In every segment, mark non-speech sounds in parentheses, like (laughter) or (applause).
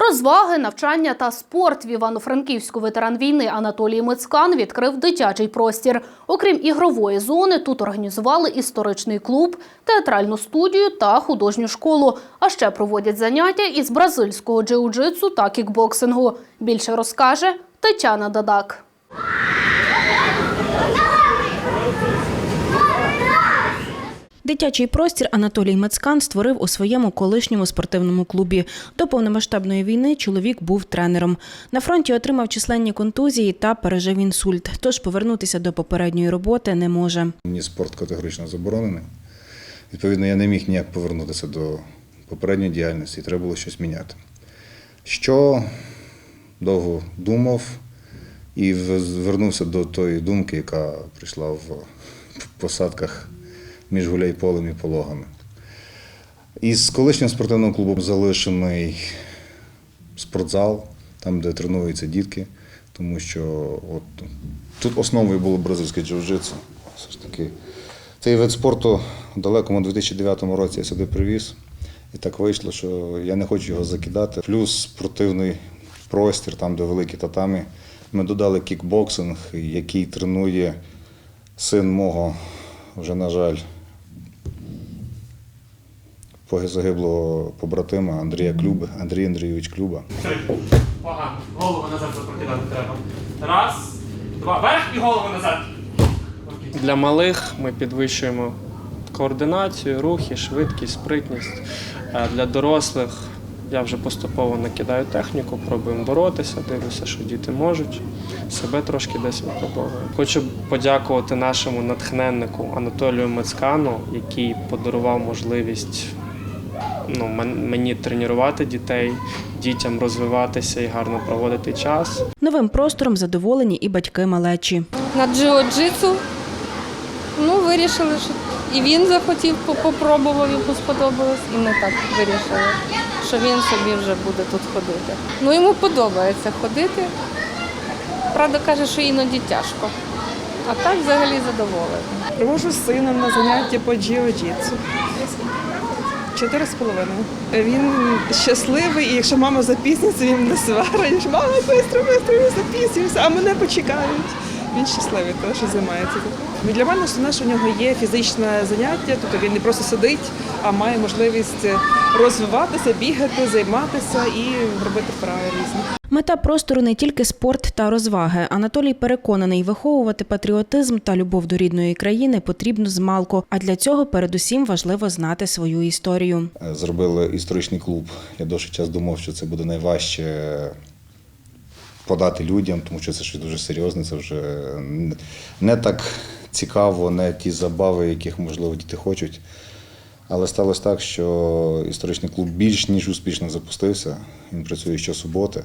Розваги, навчання та спорт в Івано-Франківську ветеран війни Анатолій Мицкан відкрив дитячий простір. Окрім ігрової зони, тут організували історичний клуб, театральну студію та художню школу. А ще проводять заняття із бразильського джиу-джитсу та кікбоксингу. Більше розкаже Тетяна Дадак. Дитячий простір Анатолій Мацкан створив у своєму колишньому спортивному клубі. До повномасштабної війни чоловік був тренером. На фронті отримав численні контузії та пережив інсульт. Тож повернутися до попередньої роботи не може. Мені спорт категорично заборонений. Відповідно, я не міг ніяк повернутися до попередньої діяльності, треба було щось міняти. Що довго думав і звернувся до тої думки, яка прийшла в посадках між гуляйполем і пологами. Із колишнього спортивного клубу залишений спортзал, там, де тренуються дітки, тому що от, тут основою було бразильське джиу-джитсу. Все ж таки, цей вид спорту в далекому 2009 році я сюди привіз. І так вийшло, що я не хочу його закидати. Плюс спортивний простір, там, де великі татамі. Ми додали кікбоксинг, який тренує син мого, вже, на жаль, загиблого побратима Андрія Клюби, Андрій Андрійович Клюба. Погано. Голову назад запрокидати треба. Раз, два. Вверх і голову назад. Для малих ми підвищуємо координацію, рухи, швидкість, спритність. А Для дорослих я вже поступово накидаю техніку, пробуємо боротися, дивлюся, що діти можуть. Себе трошки десь випробовую. Хочу подякувати нашому натхненнику Анатолію Мецкану, який подарував можливість ну, мені тренувати дітей, дітям розвиватися і гарно проводити час. Новим простором задоволені і батьки малечі. на джиу-джитсу. Ну, вирішили, що і він захотів, по- попробував, йому сподобалось, і ми так вирішили, що він собі вже буде тут ходити. Ну, йому подобається ходити. Правда, каже, що іноді тяжко. А так взагалі задоволений. Привожу з сином на заняття по джиу-джитсу. Чотири з половиною. Він щасливий, і якщо мама запізниться, він не сварить. Мама, швидко, швидко, запізнюється, а мене почекають. Він щасливий, тому що займається. Тут. Для мене основне, що в нього є фізичне заняття, тобто він не просто сидить, а має можливість розвиватися, бігати, займатися і робити вправи різні. Мета простору не тільки спорт та розваги. Анатолій переконаний, виховувати патріотизм та любов до рідної країни потрібно з малку. А для цього передусім важливо знати свою історію. Е, Зробили історичний клуб. Я довший час думав, що це буде найважче подати людям, тому що це щось дуже серйозне, це вже не так цікаво, не ті забави, яких, можливо, діти хочуть. Але сталося так, що історичний клуб більш ніж успішно запустився. Він працює щосуботи.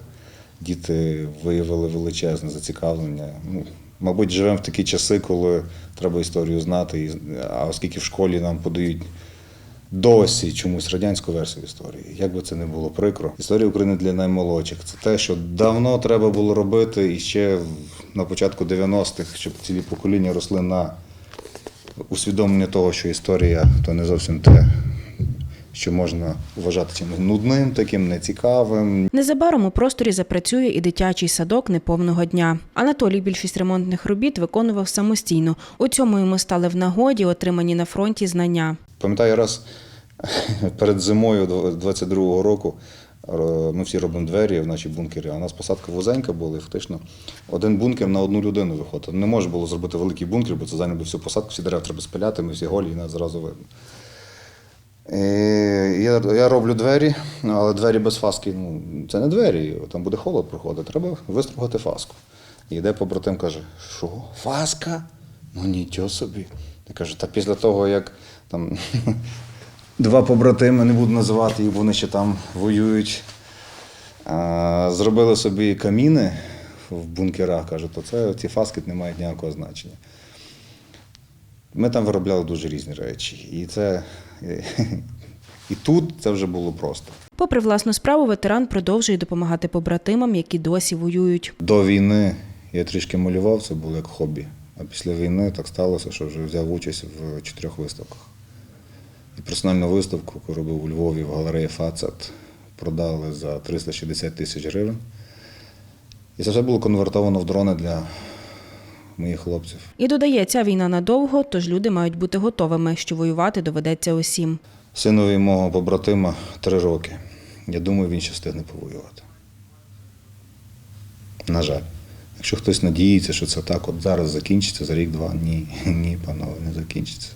Діти виявили величезне зацікавлення. Ну, мабуть, живемо в такі часи, коли треба історію знати. А оскільки в школі нам подають досі чомусь радянську версію історії, як би це не було прикро. Історія України для наймолодших це те, що давно треба було робити і ще на початку 90-х, щоб цілі покоління росли на усвідомлення того, що історія то не зовсім те, що можна вважати нудним, таким нецікавим. Незабаром у просторі запрацює і дитячий садок неповного дня. Анатолій більшість ремонтних робіт виконував самостійно. У цьому йому стали в нагоді отримані на фронті знання. Пам'ятаю, раз (laughs) перед зимою 22-го року е, ми всі робимо двері в наші бункери, а у нас посадка вузенька була, і фактично один бункер на одну людину виходить. Не можна було зробити великий бункер, бо це зайняло всю посадку, всі дерева треба спиляти, ми всі голі, і нас зразу видно. І я, я роблю двері, але двері без фаски, ну, це не двері, там буде холод проходити, треба вистругати фаску. І йде побратим, каже, що, фаска? Ну нічого собі. Я кажу, та після того, як там (laughs) два побратими, не буду називати їх, вони ще там воюють, а, зробили собі каміни в бункерах, кажу, то це ці фаски не мають ніякого значення. Ми там виробляли дуже різні речі. І це (laughs) і тут це вже було просто. Попри власну справу, ветеран продовжує допомагати побратимам, які досі воюють. До війни я трішки малював, це було як хобі. А після війни так сталося, що вже взяв участь в чотирьох виставках. І персональну виставку, яку робив у Львові в галереї Фацет продали за 360 тисяч гривень. І це все було конвертовано в дрони для моїх хлопців. І додає, ця війна надовго, тож люди мають бути готовими, що воювати доведеться усім. Синові мого побратима три роки. Я думаю, він ще встигне повоювати. На жаль. Якщо хтось надіється, що це так от зараз закінчиться за рік-два, ні, (laughs) ні, панове, не закінчиться.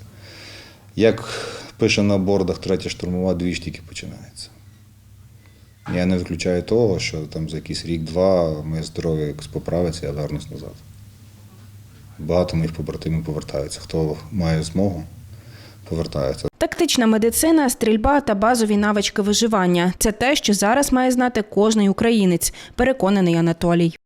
Як пише на бордах третя штурмова, дві ж тільки починається. Я не виключаю того, що там за якийсь рік-два моє здоров'я поправиться, я вернусь назад. Багато моїх побратимів повертаються. Хто має змогу, повертається. Тактична медицина, стрільба та базові навички виживання це те, що зараз має знати кожний українець, переконаний Анатолій.